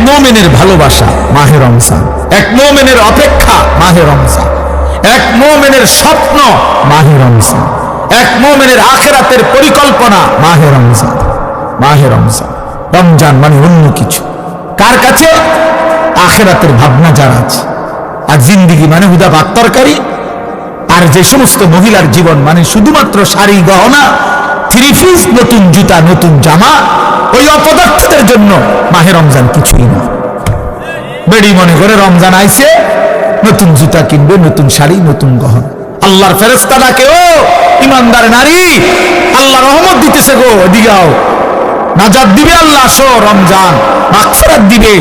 মোমেনের ভালোবাসা মাহে রমজান। এক মোমেনের অপেক্ষা মাহে রমজান। এক মোমেনের স্বপ্ন মাহে রমজান। এক মোমেনের আখেরাতের পরিকল্পনা মাহে রমজান। মাহে রমজান। রমজান মানে অন্য কিছু। কার কাছে? আখেরাতের ভাবনা যার আছে। আর জিন্দিগি মানে হুদা ভাত তরকারি আর যে সমস্ত মহিলার জীবন মানে শুধুমাত্র শাড়ি গহনা থ্রি নতুন জুতা, নতুন জামা, ওই অপদার্থদের জন্য মাহে রমজান কিছুই না। বেড়ি মনে করে রমজান আইছে, নতুন জুতা কিনবে, নতুন শাড়ি, নতুন গহন। আল্লাহর ফেরেস্তা ডাকে, ও ইমানদার নারী, আল্লাহ রহমত দিতেছে গো দিগাও নাজাদ দিবে আল্লাহ শো রমজান। মাকফরাত দিবে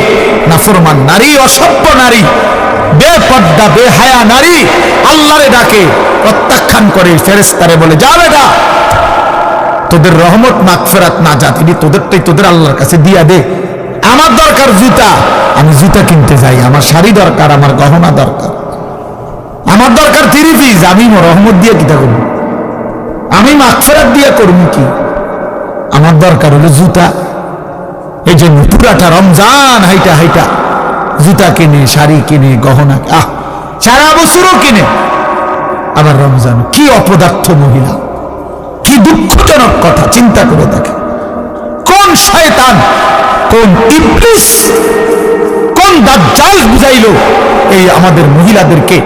নাফরমান নারী, অসভ্য নারী, বেপর্দা, বেহায়া নারী, আল্লাহরে ডাকে, প্রত্যাখ্যান করে ফেরেস্তারে বলে, যা বেটা তোদের রহমত, মাগফেরাত না যা, তিনি তোদেরটাই তোদের আল্লাহর কাছে দিয়া দে। আমার দরকার জুতা। আমি জুতা কিনতে যাই, আমার শাড়ি দরকার, আমার গহনা দরকার। আমার দরকার থ্রি পিস, আমি রহমত দিয়ে কিতা করব? আমি মাগফেরাত দিয়ে করব কি? আমার দরকার হলো জুতা। এই জন্য পুরাটা রমজান, হাইটা হাইটা। জুতা কিনে, শাড়ি কিনে, গহনা আহ, সারা বছরও কিনে। আবার রমজান, কি অপদার্থ মহিলা। কি দুঃখজনক কথা, চিন্তা করে দেখে। কোন শয়তান, কোন ইবলিস, কোন দাজ্জাল বুঝাইল এই আমাদের মহিলাদেরকে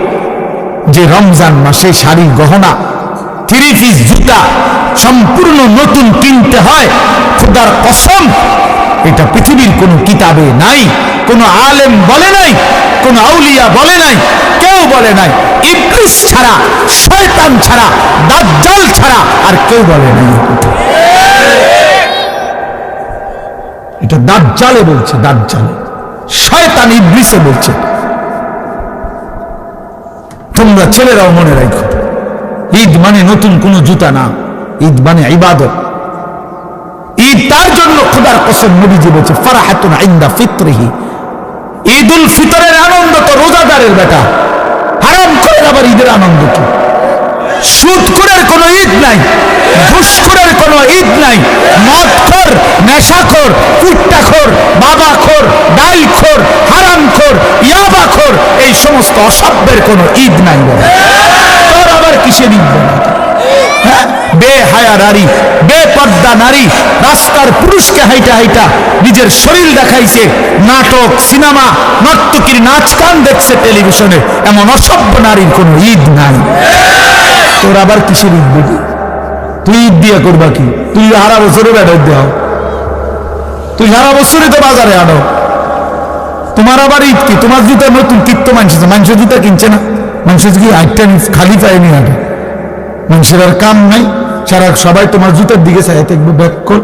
যে রমজান মাসে শাড়ি, গহনা থ্রি পিস জুতা সম্পূর্ণ নতুন কিনতে হয়, খোদার কসম, এটা পৃথিবীর কোনো কিতাবে নাই, কোনো আলেম বলে নাই কোনো আউলিয়া বলে নাই, কেউ বলে নাই। ইবলিস ছাড়া, শয়তান ছাড়া, দাজ্জাল ছাড়া আর কেউ বলে নাই। এটা দাজ্জালে বলছে, দাজ্জালে। শয়তান ইবলিসে বলছে। তোমরা ছেলেরাও মনে রাখো, ঈদ মানে নতুন কোনো জুতা না, ঈদ মানে ইবাদত। ঈদ তার জন্য খোদার কসম নবীজি বলছে, ফারাহাতুন আইন্দা ঈদ উল ফিতরের আনন্দ তো রোজাদারের বেটা। হারাম করে আবার ঈদের আনন্দ কি? সুদখোরের কোনো ঈদ নাই, ঘুষখোরের কোনো ঈদ নাই, মদখোর, নেশাখোর, কুট্টাখোর, বাবাখোর, ডাইলখোর, হারামখোর, ইয়াবাখোর, এই সমস্ত অসভ্যের কোনো ঈদ নাই তোর আবার কিসের ঈদ হ্যাঁ? বেহায়া নারী বেপর্দা নারী, রাস্তার পুরুষকে হাইটা হাইটা নিজের শরীর দেখাইছে, নাটক, সিনেমা, নর্তকীর নাচ গান দেখছে টেলিভিশনে। এমন অসভ্য নারীর কোনো ঈদ নাই। তোর আবার কিসের ঈদ বুঝি তুই ঈদ দিয়ে করবা কি? তুই হারা বছরে বেড়াই দেও। তুই সারা বছরই তো বাজারে আনো। তোমার আবার ঈদ কি? তোমার জুতা নতুন কিত্ত মানুষ মানুষ জুতা কিনছে না? মানুষ কি আটটা খালি পায়নি আগে। মানুষের আর কাম নাই। সারা সবাই তোমার জুতার দিকে চাই ব্যাক কর।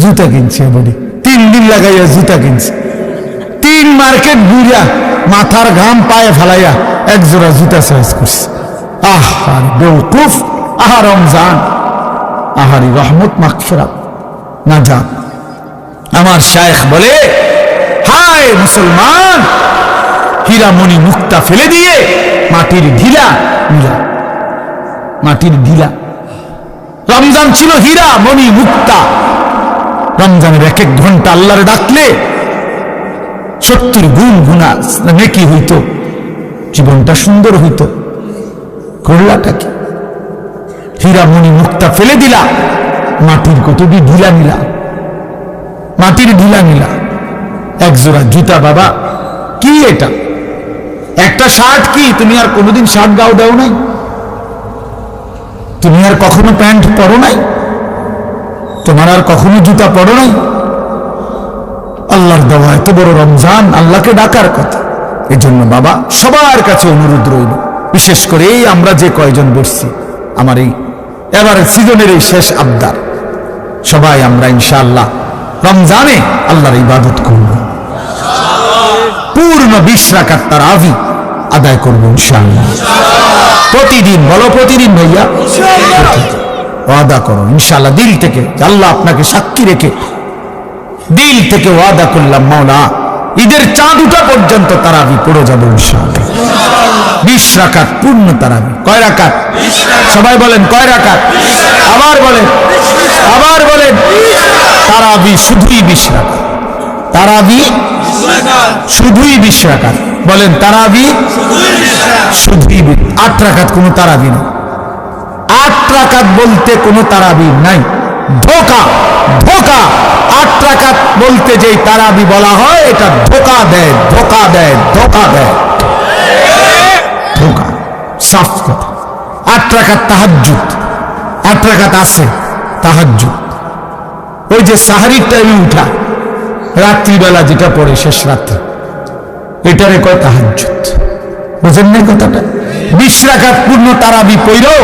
জুতা কিনছে বলি তিন দিন লাগাইয়া জুতা কিনছে। তিন মার্কেট ঘুরিয়া মাথার ঘাম পায়ে ফেলাইয়া এক জোড়া জুতা চয়েস করছে। আহ, আর বেউকুফ আহা রমজান, আহারি রহমত মাকফেরাত না যান আমার শায়েখ বলে, হায় মুসলমান, হীরামণি মুক্তা ফেলে দিয়ে মাটির ঢিলা নীলা মাটির ঢিলা রমজান ছিল হীরা, মণি মুক্তা। রমজানের এক এক ঘণ্টা আল্লাহর ডাকলে সত্তর গুণ, গুণা, নেকি হইত, জীবনটা সুন্দর হইত। করলাটা কি? হীরা, মণি মুক্তা ফেলে দিলা, মাটির কতটি ঢিলা নিলা? মাটির ঢিলা নিলা। এক জোড়া জুতা, বাবা, কি এটা? একটা শার্ট কি? তুমি আর কোনোদিন শার্ট গাও দাও নাই? তুমি আর কখনো প্যান্ট পরো নাই? তোমার আর কখনো জুতা পরো নাই? আল্লাহর দেওয়া এত বড় রমজান, আল্লাহকে ডাকার কথা। এই জন্য বাবা, সবার কাছে অনুরোধ রইল। বিশেষ করে এই আমরা যে কয়জন বসছি, আমার এই এবার সিজনের এই শেষ আবদার। সবাই আমরা ইনশাআল্লাহ রমজানে আল্লাহর ইবাদত করব। পূর্ণ বিশ তার আভি আদায় করব ইনশাআল্লাহ। প্রতিদিন বলো, প্রতিদিন ভাইয়া। ওয়াদা করো, ইনশাআল্লাহ দিল থেকে, আল্লাহ আপনাকে সাক্ষী রেখে দিল থেকে ওয়াদা করলাম, মাওলা। ঈদের চাঁদ উঠা পর্যন্ত তারাবি পড়ে যাব, ইনশাআল্লাহ। বিশ রাকাত পূর্ণ তারাবি। কয় রাকাত? সবাই বলেন, কয় রাকাত? আবার বলেন আবার বলেন। তারাবি শুধুই বিশ রাকাত। তারাবি শুধুই বিশ বলেন, তারাবি শুধুই আট রাকাত কোনো তারাবি না আট রাকাত বলতে কোনো তারাবি নাই। ধোকা ধোকা। আট রাকাত বলতে যেই তারাবি বলা হয়, এটা ধোকা দেয় ধোকা দেয় ধোকা দেয়। ধোকা, সাফ কথা। আট রাকাত তাহাজ্জুদ। আট রাকাত আছে, তাহাজ্জুদ। ওই যে সাহারির টাইমে উঠা। রাত্রিবেলা যেটা পড়ে শেষ রাত্রে এটারে কয় বুঝেন নাই কথাটা? বিশ রাখাত পূর্ণ তারাবি পইরেও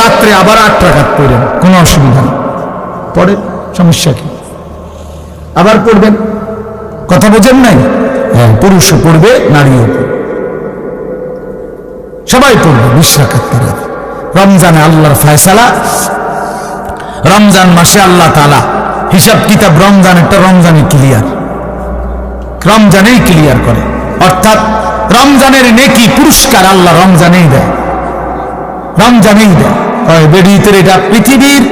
রাত্রে আবার আট রাখাত পড়েন কোনো অসুবিধা নেই। পড়ে, সমস্যা কি? আবার পড়বেন? কথা বোঝেন নাই? হ্যাঁ পুরুষও পড়বে, নারীও সবাই পড়বে বিশ রমজানে আল্লাহর ফয়সালা, রমজান মাসে আল্লাহ তালা হিসাব কিতাব রমজান একটা রমজানে ক্লিয়ার রমজানেই ক্লিয়ার করে। অর্থাৎ রমজানের নেকি পুরস্কার আল্লাহ রমজানেই দেয়। রমজানেই দেয়। বেডিতের এটা পৃথিবীর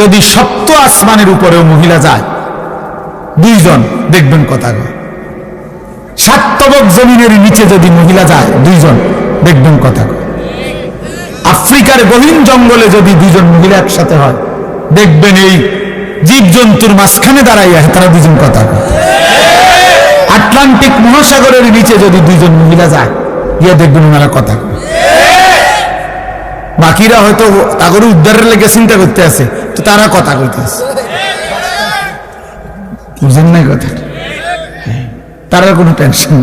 যদি সপ্ত আসমানের উপরেও মহিলা যায়, দুইজন, দেখবেন কথা সাতবক জমিনের নিচে যদি মহিলা যায়, দুইজন, দেখবেন কথা আফ্রিকার গহীন জঙ্গলে যদি দুইজন মহিলা একসাথে হয়, দেখবেন এই জীবজন্তুর মাঝখানে দাঁড়াইয়া তারা দুজন কথা আটলান্টিক মহাসাগরের নিচে যদি দুইজন মহিলা যায়, গিয়ে দেখবেন ওনারা কথা বাকিরা হয়তো তাগর উদ্ধারের লেগে চিন্তা করতে আছে, তো তারা কথা কইতে আছে। বুঝেন নাই কথা? তারা কোনো টেনশন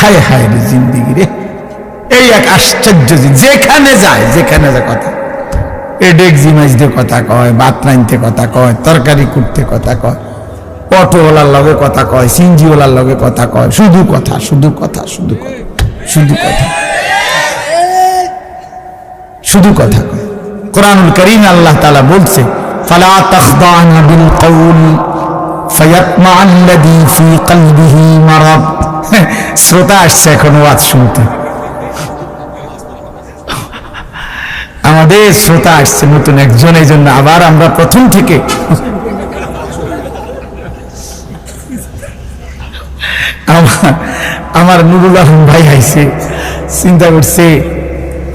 হায় হায় রে জিন্দিগি রে। এই এক আশ্চর্য যেখানে যায় যেখানে যায় কথা। এ ডেকজি মাইজতে কথা কয় ভাত রাইনতে কথা কয়, তরকারি কুটতে কথা কয় অটোওয়ালার লগে কথা কয়, সিনজিওয়ালার লগে কথা কয়, শুধু কথা শুধু কথা শুধু কথা শুধু কথা। শুধু কথা কয়। কোরআনুল করিম আল্লাহ তালা বলছে, ফালা তাখদানা বিল কওল ফায়াতমা আল্লাযী ফি কলবিহি মারাদ। শ্রোতা আসছে এখন ওয়াজ শুনতে। আমাদের শ্রোতা আসছে নতুন একজন, এই জন্য আবার আমরা প্রথম থেকে। আমার নুরুল আলম ভাই আইছে, চিন্তা করছে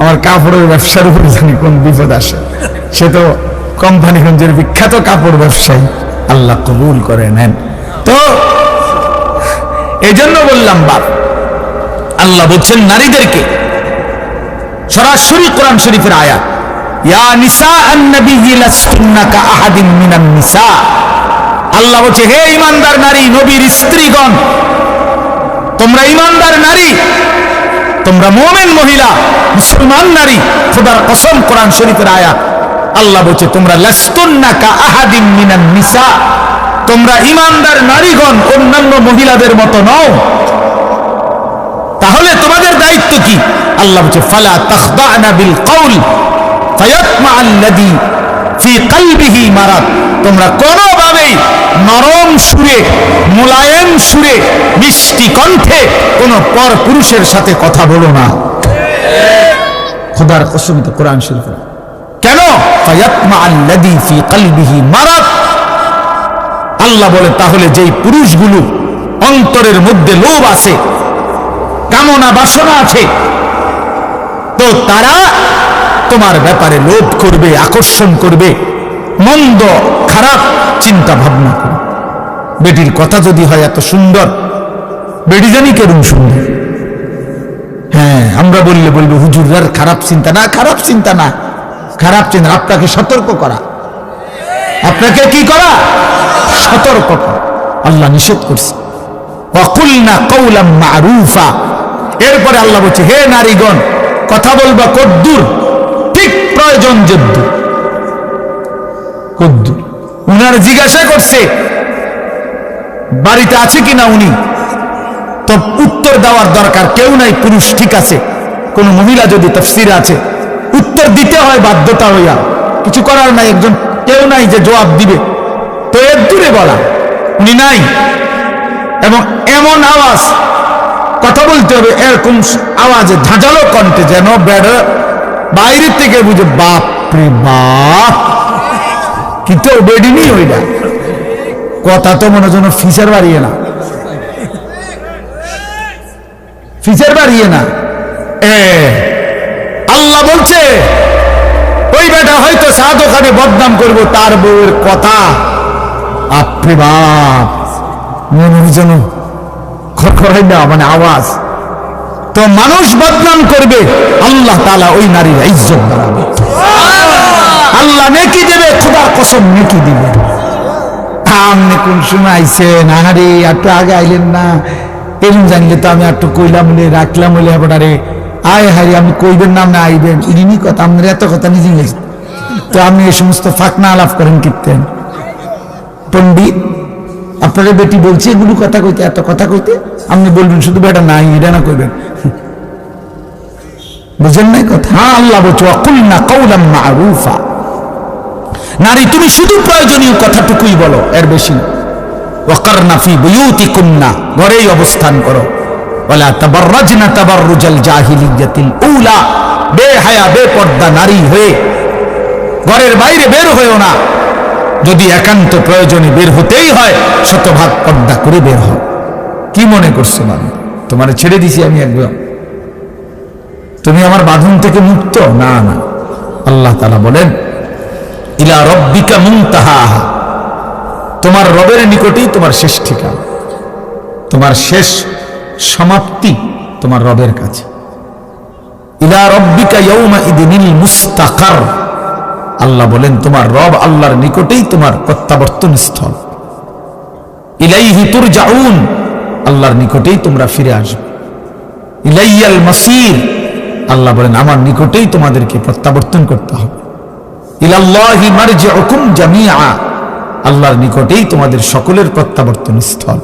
আমার কাপড়ের ব্যবসার উপরে জানি কোন বিপদ আসে। সে তো কোম্পানিগঞ্জের বিখ্যাত কাপড় ব্যবসায়ী, আল্লাহ কবুল করে নেন। তো এই জন্য বললাম বাপ, আল্লাহ বলছেন নারীদেরকে সরাসরি কোরআন শরীফের আয়াত। ইয়া আল্লাহ বলছে, হে ইমানদার নারী, নবীর স্ত্রীগণ, তোমরা ইমানদার নারী, তোমরা মোমেন মহিলা, মুসলমান নারী, খোদার কসম কোরআন শরীফের আয়াত। আল্লাহ বলছে, তোমরা লাস্তুন্না কা আহাদিন মিনান নিসা। তোমরা ইমানদার নারীগণ, অন্যান্য মহিলাদের মতো নও। তাহলে তোমাদের দায়িত্ব কি? আল্লাহ বলছে, ফালা তাখদানা বিল কওল ফায়াতমা আল্লাযী ফি কলবিহি মারাদ। তোমরা কোনোভাবেই নরম সুরে, মোলায়েম সুরে, মিষ্টি কণ্ঠে কোন পর পুরুষের সাথে কথা বলো না। খোদার কসমিত কোরআন শরীফ। কেন? ফায়াতমা আল্লাযী ফি কলবিহি মারাদ। আল্লাহ বলে, তাহলে যেই পুরুষগুলো অন্তরের মধ্যে লোভ আছে কামনা বাসনা আছে। তো তারা তোমার ব্যাপারে লোভ করবে, আকর্ষণ করবে, মন্দ, খারাপ চিন্তা ভাবনা করবে। বেটির কথা যদি হয় এত সুন্দর, বেটি জানি কেরম সুন্দর। হ্যাঁ আমরা বললে বলব হুজুরার খারাপ চিন্তা না, খারাপ চিন্তা না। খারাপ চিন্তা, আপনাকে সতর্ক করা। আপনাকে কি করা? সতর্ক করা। আল্লাহ নিষেধ করছে। ওয়াকুলনা কৌলাম মারুফা এরপরে আল্লাহ বলছে, হে নারীগণ, কথা বলবা কদ্দুর, ঠিক প্রয়োজন যদ্দু কদ্দুর। উনার জিজ্ঞাসা করছে, বাড়িতে আছে কিনা উনি? তো উত্তর দেওয়ার দরকার, কেউ নাই, পুরুষ, ঠিক আছে। কোন মহিলা যদি তফসির আছে, উত্তর দিতে হয় বাধ্যতা হইয়া। কিছু করার নাই, একজন কেউ নাই যে জবাব দিবে। তো এর দূরে বলা, উনি নাই। এবং এমন আওয়াজ কথা বলতে হবে, এরকম আওয়াজে ধাঁধালো কণ্ঠে যেন বেড় বাইরে থেকে বুঝে বাপ রে বাপ কিন্তু বেডিনি ওইটা। কথা তো মনে যেন ফিচার বাড়িয়ে না। ফিচার বাড়িয়ে না। এ, আল্লাহ বলছে, ওই বেটা হয়তো চা ওখানে বদনাম করব, তার বউয়ের কথা। আপনি বাপ, মনে যেন মানে আওয়াজ। তো মানুষ বদনাম করবে, আল্লাহ তালা ওই নারীর ইজ্জত বাড়াবে। আল্লাহ নেকি দেবে, খোদার কসম নেকি দিবে। আপনি আইসেন একটু আগে আইলেন না। তো আমি একটু কইলাম রাখলাম আয় হারি আমি কইবেন না আইবেন। কথা এত কথা নিজে তো আপনি সমস্ত করেন পণ্ডিত আপনারা বেটি বলছে এগুলো কথা কইতে, এত কথা কইতে? আপনি বলবেন, শুধু বেটা নাই এটা না কইবেন। বুঝেন নাই কথা? হ্যাঁ আল্লাহ বলছো অকুল না কৌলাম মারুফা। নারী, তুমি শুধু প্রয়োজনীয় কথাটুকুই বলো, এর বেশি না। ওয়াকারনা ফি বুয়ুতিকুন্না। ঘরেই অবস্থান করো। ওয়ালা তাবাররাজনা তাবাররুজাল জাহিলিয়াতিল উলা। বেহায়া, বেপর্দা নারী হয়ে, ঘরের বাইরে বের হয়েও না। যদি একান্ত প্রয়োজনে বের হতেই হয়, শতভাগ পর্দা করে বের হও। কি মনে করছ মানে? তোমার ছেড়ে দিছি আমি একদম। তুমি আমার বাঁধন থেকে মুক্ত? না না। আল্লাহ তালা বলেন, ইলা রব্বিকা মুনতাহা। তোমার রবের নিকটেই তোমার শেষ ঠিকানা। তোমার শেষ সমাপ্তি তোমার রবের কাছে। ইলা রব্বিকা ইয়ৌমা ইদিনিল মুস্তাকার। আল্লাহ বলেন, তোমার রব আল্লাহর নিকটেই তোমার প্রত্যাবর্তন স্থল। ইলাইহি তুরজাউন, আল্লাহর নিকটেই তোমরা ফিরে আসবে। ইলাইয়াল মাসির, আল্লাহ বলেন, আমার নিকটেই তোমাদেরকে প্রত্যাবর্তন করতে হবে। ইলাল্লাহি জামিআ, আল্লাহর নিকটেই তোমাদের সকলের প্রত্যাবর্তন স্থল।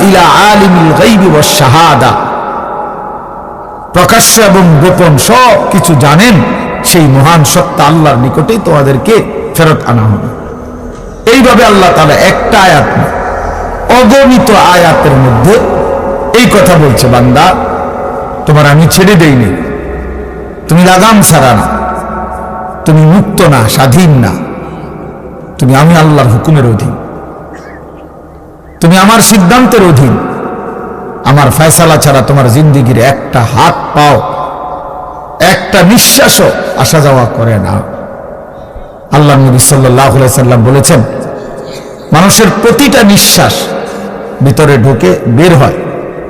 ইলা আলিমিল ওয়াশ শাহাদা। প্রকাশ্য এবং গোপন সব কিছু জানেন সেই মহান সত্তা আল্লাহর নিকটেই তোমাদেরকে ফেরত আনা হবে। এইভাবে আল্লাহ তাআলা একটা আয়াত অগণিত আয়াতের মধ্যে এই কথা বলছে, বান্দা, তোমার আমি ছেড়ে দেইনি তুমি লাগাম সারা না, তুমি মুক্ত না, স্বাধীন না। তুমি আমি আল্লাহর হুকুমের অধীন। তুমি আমার সিদ্ধান্তের অধীন। আমার ফয়সালা ছাড়া তোমার জিন্দিগির একটা হাত পাও। একটা নিঃশ্বাসও আসা যাওয়া করে না। আল্লাহ নবী সাল্লাহ সাল্লাম বলেছেন, মানুষের প্রতিটা নিঃশ্বাস ভিতরে ঢুকে বের হয়।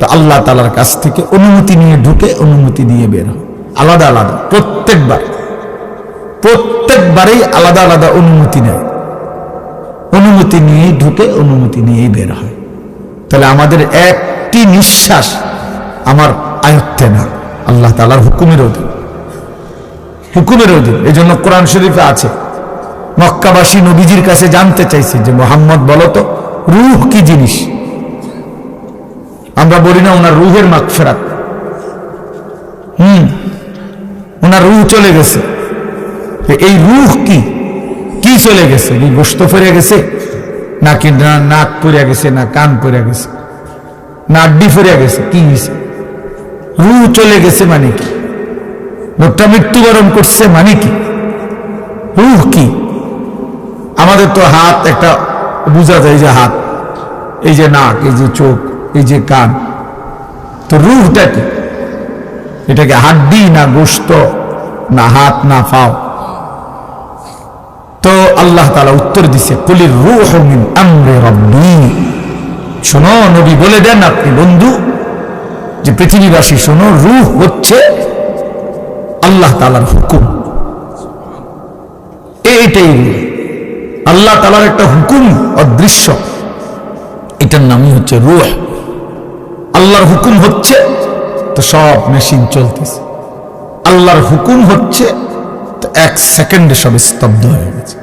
তো আল্লাহ তালার কাছ থেকে অনুমতি নিয়ে ঢুকে অনুমতি দিয়ে বের হয়। আলাদা আলাদা, প্রত্যেকবার, প্রত্যেকবারেই আলাদা আলাদা অনুমতি নেয়। অনুমতি নিয়েই ঢুকে অনুমতি নিয়েই বের হয়। তাহলে আমাদের একটি নিঃশ্বাস আমার আয়ত্তে না। আল্লাহ তালার হুকুমের অধীন। হুকুমের অধীন। এই জন্য কোরআন শরীফে আছে। মক্কাবাসী নবীজির কাছে জানতে চাইছে যে মোহাম্মদ বলতো রুহ কি জিনিস? আমরা বলি না ওনার রুহের মাগ ফেরাত হুম, ওনার রুহ চলে গেছে। এই রুহ কি? কি চলে গেছে? কি গোস্ত ফেরে গেছে? নাকি নাক পড়ে গেছে, না কান পড়ে গেছে? না আড্ডি ফেরে গেছে? কি হয়েছে রুহ চলে গেছে মানে কি? লোকটা মৃত্যুবরণ করছে মানে কি? রুহ কি? আমাদের তো হাত একটা বোঝা যায় যে হাত, এই যে নাক, এই যে চোখ, এই যে কান, তো রুহটা কি? এটাকে হাড্ডি না গোস্ত, না হাত, না ফাও তো আল্লাহ তালা উত্তর দিছে, কলির রুহ শোনো, নবী বলে দেন আপনি, বন্ধু, যে পৃথিবীবাসী, শোনো, রুহ হচ্ছে আল্লাহ তালার হুকুম। এইটাই আল্লাহ তালার একটা হুকুম অদৃশ্য। এটার নামই হচ্ছে রুহ। আল্লাহর হুকুম হচ্ছে তো সব মেশিন চলতেছে। আল্লাহর হুকুম হচ্ছে তো এক সেকেন্ডে সব স্তব্ধ হয়ে গেছে।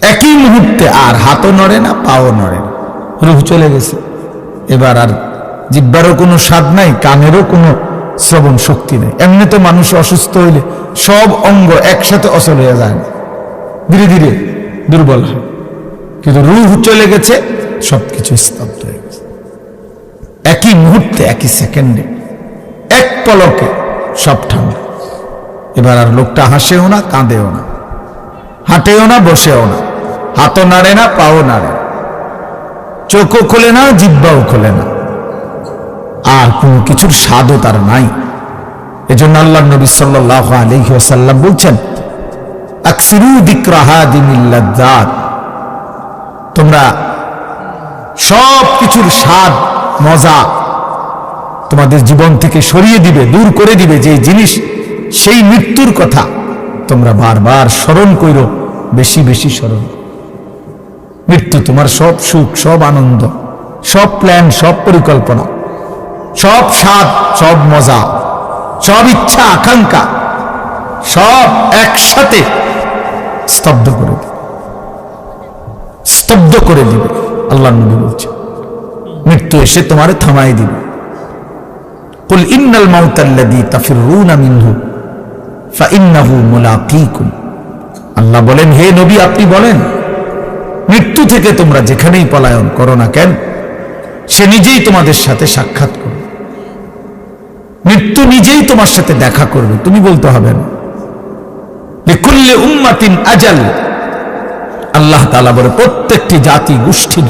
একই মুহূর্তে আর হাতও নড়ে না, পাও নড়ে না। রুহ চলে গেছে। এবার আর জিব্বারও কোনো স্বাদ নাই, কানেরও কোনো শ্রবণ শক্তি নেই। এমনি তো মানুষ অসুস্থ হইলে সব অঙ্গ একসাথে অচল হয়ে যায় না। ধীরে ধীরে দুর্বল হয়। কিন্তু রুহ চলে গেছে, সবকিছু স্তব্ধ হয়ে গেছে। একই মুহূর্তে, একই সেকেন্ডে, এক পলকে সব ঠান্ডা। এবার আর লোকটা হাসেও না, কাঁদেও না। হাঁটেও না, বসেও না। হাতও নাড়ে না, পাও নাড়ে। চোখও খোলে না জিব্বাও খোলে না। আর কোনো কিছুর স্বাদও তার নাই। এজন্য আল্লাহ নবী সাল্লাহ আলহি আসাল্লাম বলছেন তোমরা সব কিছুর স্বাদ, মজা তোমাদের জীবন থেকে সরিয়ে দিবে, দূর করে দিবে, যে জিনিস সেই মৃত্যুর কথা তোমরা বারবার স্মরণ করো বেশি বেশি স্মরণ। মৃত্যু তোমার সব সুখ, সব আনন্দ, সব প্ল্যান সব পরিকল্পনা। সব স্বাদ, সব মজা, সব ইচ্ছা, আকাঙ্ক্ষা, সব একসাথে স্তব্ধ করে দিবে। স্তব্ধ করে দিবে, আল্লাহ নবী বলছে। মৃত্যু এসে তোমার থামাই দিবে। কুল ইন্নাল মাউতাল্লাযী তাফিরুনা মিনহু, ফাইন্নাহু মুলাকীকুম আল্লাহ বলেন, হে নবী, আপনি বলেন, মৃত্যু থেকে তোমরা যেখানেই পলায়ন করো না কেন, সে নিজেই তোমাদের সাথে সাক্ষাৎ করবে মৃত্যু নিজেই তোমার সাথে দেখা করবে, তুমি বলতে হবে না। উম্মাতিন আজাল। আল্লাহ তাআলা বলে, প্রত্যেকটি জাতি গোষ্ঠীর,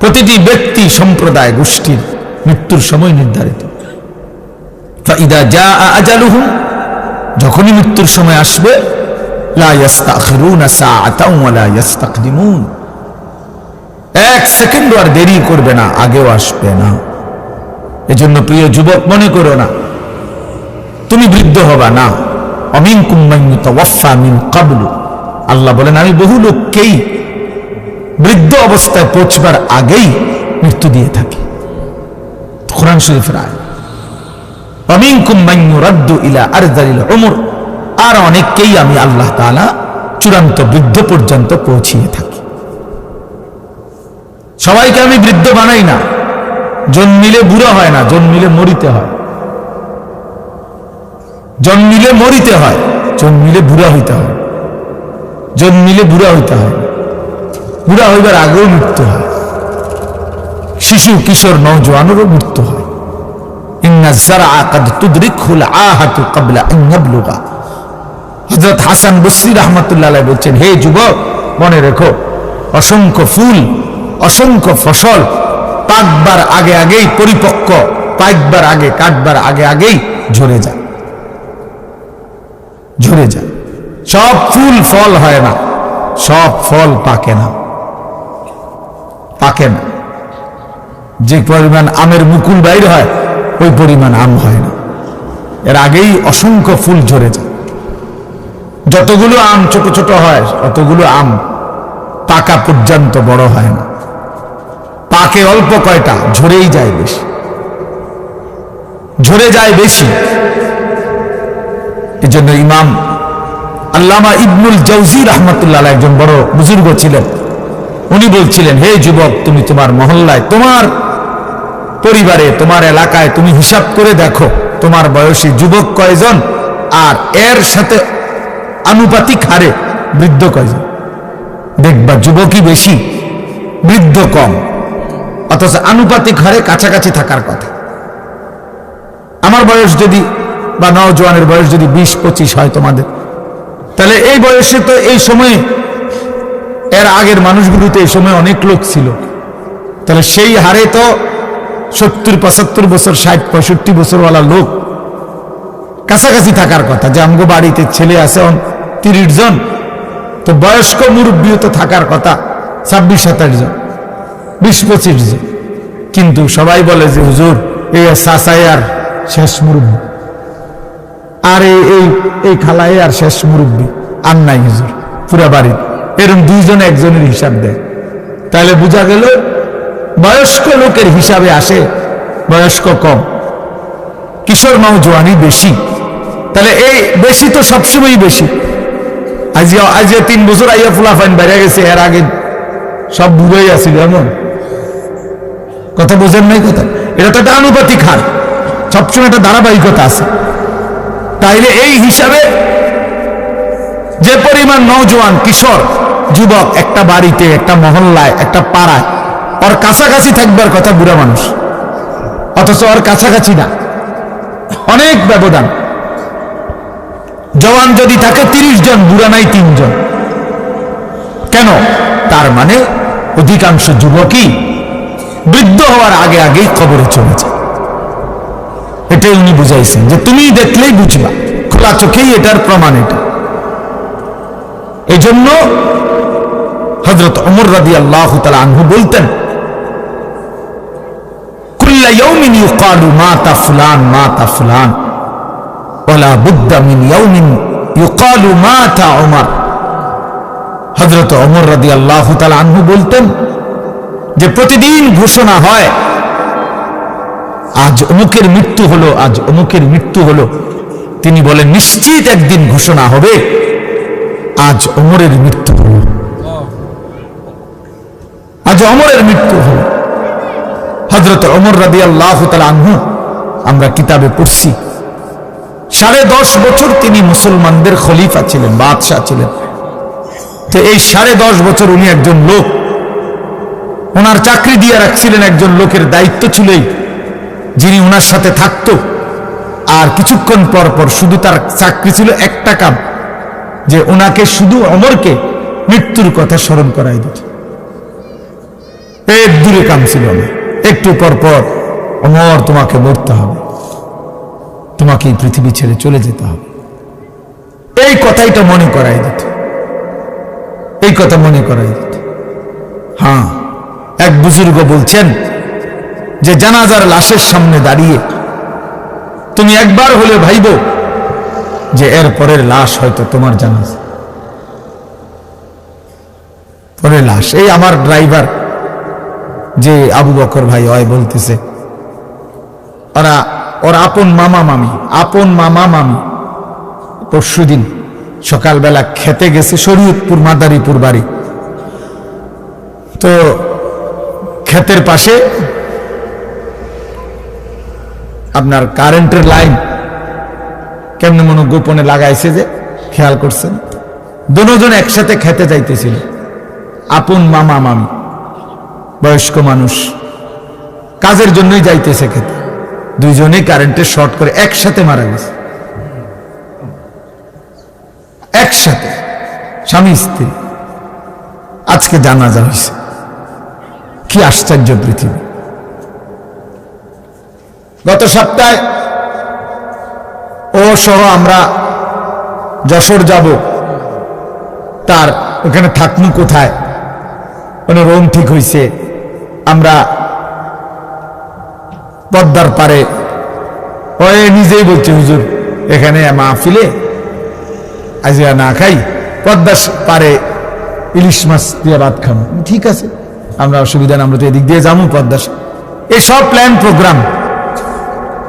প্রতিটি ব্যক্তি সম্প্রদায় গোষ্ঠীর মৃত্যুর সময় নির্ধারিত। ফাইদা যা যখনই মৃত্যুর সময় আসবে এক সেকেন্ড আর দেরি করবে না, আগেও আসবে না। এজন্য প্রিয় যুবক, মনে করো না। তুমি বৃদ্ধ হবা, না। অমিন কুম্মাইয়ুতাওয়াফা মিন কাবলু আল্লাহ বলেন, আমি বহু লোককেই বৃদ্ধ অবস্থায় পৌঁছবার আগেই মৃত্যু দিয়ে থাকি। কোরআন শরীফের আয় অমিন কুম্মাইয়ুরাদ্দু ইলা আরদালিল উমর। আর অনেককেই আমি আল্লাহ তাআলা চূড়ান্ত বৃদ্ধ পর্যন্ত পৌঁছিয়ে থাকি। সবাইকে আমি বৃদ্ধ বানাই না। জন্মিলে বুড়ো হয় না, জন্মিলে মরিতে হয়। জন্মিলে মরিতে হয়, জন্মিলে বুড়া হইতে হয়। জন্মিলে বুড়া হইতে হয়। বুড়া হইবার আগেও মৃত্যু হয়। শিশু, কিশোর নৌজওয়ানেরও মৃত্যু হয়। বলছেন, হে যুবক, মনে রেখো, অসংখ্য ফুল, অসংখ্য ফসল পাকবার আগে আগেই পরিপক্ক পাকবার আগে, কাটবার আগে আগেই ঝরে যায়। ঝরে যায়। সব ফুল ফল হয় না, সব ফল পাকে না। পাকে না। যে পরিমাণ আমের মুকুল বাইর হয়, ওই পরিমাণ আম হয় না। এর আগেই অসংখ্য ফুল ঝরে যায়। যতগুলো আম ছোট ছোট হয় অতগুলো আম পাকা পর্যন্ত বড় হয় না। পাকে অল্প কয়টা? ঝরেই যায় বেশি। ঝরে যায় বেশি। এই জন্য ইমাম আল্লামা ইবনুল জৌজি রহমতুল্লাহ একজন বড় বুজুর্গ ছিলেন। উনি বলছিলেন, হে যুবক, তুমি তোমার মহল্লায়, তোমার পরিবারে, তোমার এলাকায় তুমি হিসাব করে দেখো, তোমার বয়সী যুবক কয়জন আর এর সাথে আনুপাতিক হারে বৃদ্ধ কয়জন? দেখবা, যুবকই বেশি, বৃদ্ধ কম। অথচ আনুপাতিক হারে কাছাকাছি থাকার কথা। আমার বয়স যদি বা নওজোয়ানের বয়স যদি বিশ, পঁচিশ হয় তোমাদের, তাহলে এই বয়সে তো এই সময়ে এর আগের মানুষগুলোতে এই সময় অনেক লোক ছিল। তাহলে সেই হারে তো সত্তর, পঁচাত্তর বছর, ষাট, পঁয়ষট্টি বছরওয়ালা লোক কাছাকাছি থাকার কথা, যে আমগো বাড়িতে ছেলে আছে তিরিশ জন, তো বয়স্ক মুরব্বীও তো থাকার কথা, ছাব্বিশ, সাতাশ জন। বিশ পঁচিশ জন। কিন্তু সবাই বলে যে, হুজুর, এই সাসাই আর শেষ মুরব্বী। আর এই এই খালায় আর শেষ মুরব্বী। আর নাই, হুজুর, পুরা বাড়ি। এরকম দুইজন একজনের হিসাব দেয়। তাহলে বোঝা গেল, বয়স্ক লোকের হিসাবে আসে, বয়স্ক কম। কিশোর নৌজোয়ানি বেশি। তাহলে এই বেশি তো সবসময় বেশি। আজ আজ তিন বছর আইয়া ফুলাফাইন বেড়ে গেছে, এর আগে সব বুড়োই আছিল, এমন? কথা বোঝেন নাই কথা? এটা তো একটা আনুপাতিক হার। সবসময় একটা ধারাবাহিকতা আছে। তাইলে এই হিসাবে যে পরিমাণ নৌজওয়ান কিশোর, যুবক একটা বাড়িতে, একটা মহল্লায়, একটা পাড়ায়, ওর কাছাকাছি থাকবার কথা বুড়া মানুষ। অথচ ওর কাছাকাছি না। অনেক ব্যবধান। জওয়ান যদি থাকে তিরিশ জন, বুড়া নাই তিনজন। কেন? তার মানে অধিকাংশ যুবকই বৃদ্ধ হওয়ার আগে আগেই কবরে চলে যায়। এটাই উনি বুঝাইছেন যে তুমি দেখলেই বুঝবা, খোলা চোখেই এটার প্রমাণ এটা। এই জন্য হজরত অমর রাদি আল্লাহ আনহু বলতেন হজরত অমর রাদি আল্লাহ বলতেন যে প্রতিদিন ঘোষণা হয়, আজ অমুকের মৃত্যু হলো, আজ অমুকের মৃত্যু হলো। তিনি বলেন, নিশ্চিত একদিন ঘোষণা হবে, আজ অমরের মৃত্যু হলো। আজ অমরের মৃত্যু হলো। হজরত অমর রাদি আল্লাহ আনহু আমরা কিতাবে পড়ছি। সাড়ে দশ বছর তিনি মুসলমানদের খলিফা ছিলেন, বাদশাহ ছিলেন। তো এই সাড়ে দশ বছর উনি একজন লোক। ওনার চাকরি দিয়ে রাখছিলেন একজন লোকের দায়িত্ব ছিলই, যিনি ওনার সাথে থাকতো। আর কিছুক্ষণ পর পর শুধু তার চাকরি ছিল একটা কাম যে ওনাকে শুধু অমরকে মৃত্যুর কথা স্মরণ করাই দিত। এক দূরে কাম ছিল না একটু পর পর, অমর, তোমাকে মরতে হবে। তোমাকে পৃথিবী ছেড়ে চলে যেতে হবে। এই কথাইটা মনে করাই দিত। এই কথা মনে করাই দিত। হ্যাঁ। এক বুজুর্গ বলছেন যে জানাজার লাশের সামনে দাঁড়িয়ে তুমি একবার হলে ভাইব যে এর পরের লাশ হয়তো তোমার জানাজ। পরের লাশ। এই আমার ড্রাইভার যে আবু বকর ভাই হয় বলতেছে, ওরা, ওর আপন মামা মামি, আপন মামা মামি পরশুদিন সকালবেলা খেতে গেছে শরীয়তপুর মাদারীপুর বাড়ি। তো ক্ষেতের পাশে আপনার কারেন্টের লাইন কেমনে মনে গোপনে লাগাইছে যে খেয়াল করছেন? দুজন একসাথে খেতে যাইতেছিল। আপন মামা, মামি, বয়স্ক মানুষ। কাজের জন্যই যাইতেছে খেতে। দুইজনেই কারেন্টের শর্ট করে একসাথে মারা গেছে। একসাথে। স্বামী, স্ত্রী। আজকে জানাজা হয়েছে কি আশ্চর্য পৃথিবী। গত সপ্তাহে ও সহ আমরা যশোর যাব। তার ওখানে থাকনু কোথায়? কোনো রোম ঠিক হয়েছে আমরা পদ্মার পারে ও নিজেই বলছে, হুজুর, এখানে মাহফিলে আজ না খাই, পদ্মার পারে ইলিশ মাছ দিয়ে ভাত খাব ঠিক আছে। আমরা অসুবিধা আমরা তো এদিক দিয়ে যাব পদ্মা এসব প্ল্যান প্রোগ্রাম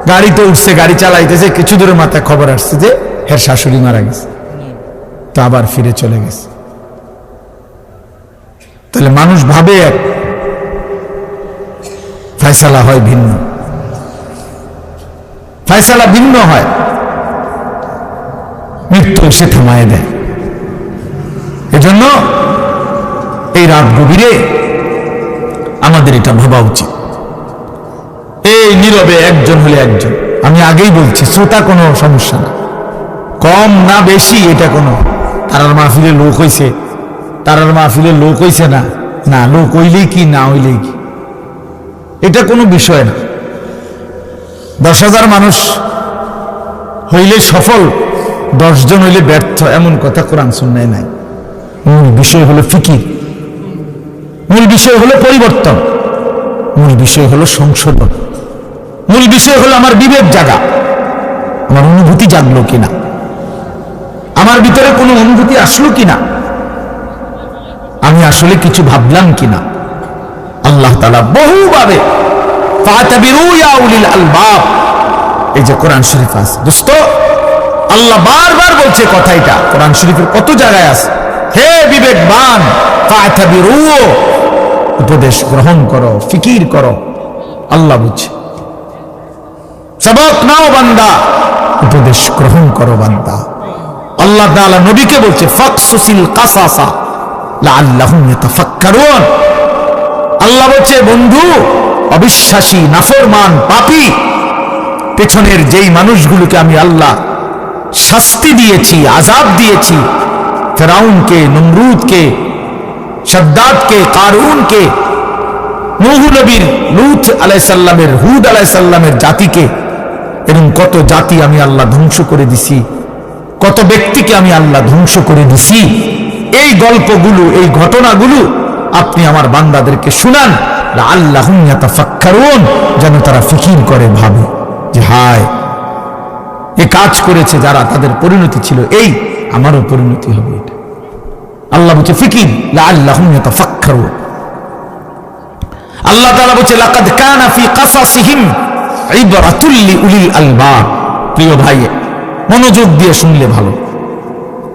গাড়িতে উঠছে, গাড়ি চালাইতেছে, কিছু দূরে মাথায় খবর আসছে যে হের শাশুড়ি মারা গেছে। তো আবার ফিরে চলে গেছে। তাহলে মানুষ ভাবে এক, ফয়সালা হয় ভিন্ন। ফয়সালা ভিন্ন হয়। মৃত্যু সে থামায় দেয়। এজন্য এই রাত গভীরে আমাদের এটা ভাবা উচিত। এই নীরবে একজন হলে একজন। আমি আগেই বলছি, শ্রোতা কোনো সমস্যা না। কম না বেশি এটা কোনো। তারার মাহফিলে লোক হইছে। তারার মাহফিলে লোক হইছে না। না, লোক হইলেই কি, না হইলেই কি? এটা কোনো বিষয় না। দশ হাজার মানুষ হইলে সফল দশজন হইলে ব্যর্থ, এমন কথা কোরআন শুননায় নাই। বিষয় হলো ফিকির। মূল বিষয় হলো পরিবর্তন। মূল বিষয় হলো সংশোধন। মূল বিষয় হলো আমার বিবেক জাগা। আমার অনুভূতি জাগলো কিনা? আমার ভিতরে কোনো অনুভূতি আসলো কিনা? আমি আসলে কিছু ভাবলাম কিনা? আল্লাহ তালা বহুভাবে এই যে কোরআন আল্লাহ বারবার বলছে কথা এটা। কোরআন শরীফের কত জায়গায় আছে? হে বিবেকবান উপদেশ গ্রহণ করো, ফিকির করো। আল্লাহ বুঝছে। সবক নাও বান্দা, উপদেশ গ্রহণ করো বান্দা। আল্লাহ তাআলা নবীকে বলছে ফাকসুসিল কাসাসা আল্লাহ বলছে, বন্ধু, অবিশ্বাসী, নাফরমান, পাপী, পেছনের যেই মানুষগুলোকে আমি আল্লাহ শাস্তি দিয়েছি আজাব দিয়েছি ফেরাউনকে নমরুদকে সদ্দাতকে কারুনকে নূহ নবীর, লুত আলাইসাল্লামের হুদ আলাইসাল্লামের জাতিকে এরকম কত জাতি আমি আল্লাহ ধ্বংস করে দিছি, কত ব্যক্তিকে আমি আল্লাহ ধ্বংস করে দিছি, এই গল্পগুলো, এই ঘটনাগুলো আপনি আমার বান্দাদেরকে শুনান আল্লাহ যেন তারা ফিকির করে, ভাবে যে হায়, এ কাজ করেছে যারা, তাদের পরিণতি ছিল এই আমারও পরিণতি হবে এটা। আল্লাহ বলছে ফিকির আল্লাহ আল্লাহ বলছে প্রিয় ভাই মনোযোগ দিয়ে শুনলে ভালো।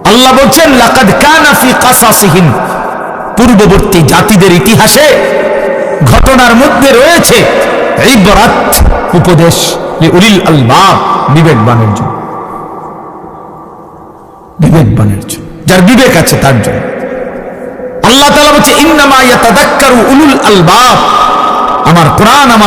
আল্লাহ বলছেন, লাকাদ কানা ফি পূর্ববর্তী জাতিদের ইতিহাসে ঘটনার মধ্যে রয়েছে, ইবরাত উপদেশ লিউলিল আলবাব, বিবেকবানের জন্য। বিবেকবানের জন্য। যার বিবেক আছে তার জন্য। আল্লাহ তালা বলছে, ইন্নামা ইয়াতাদাক্কারু উলুল আলবাব। আমার কোরআন আমার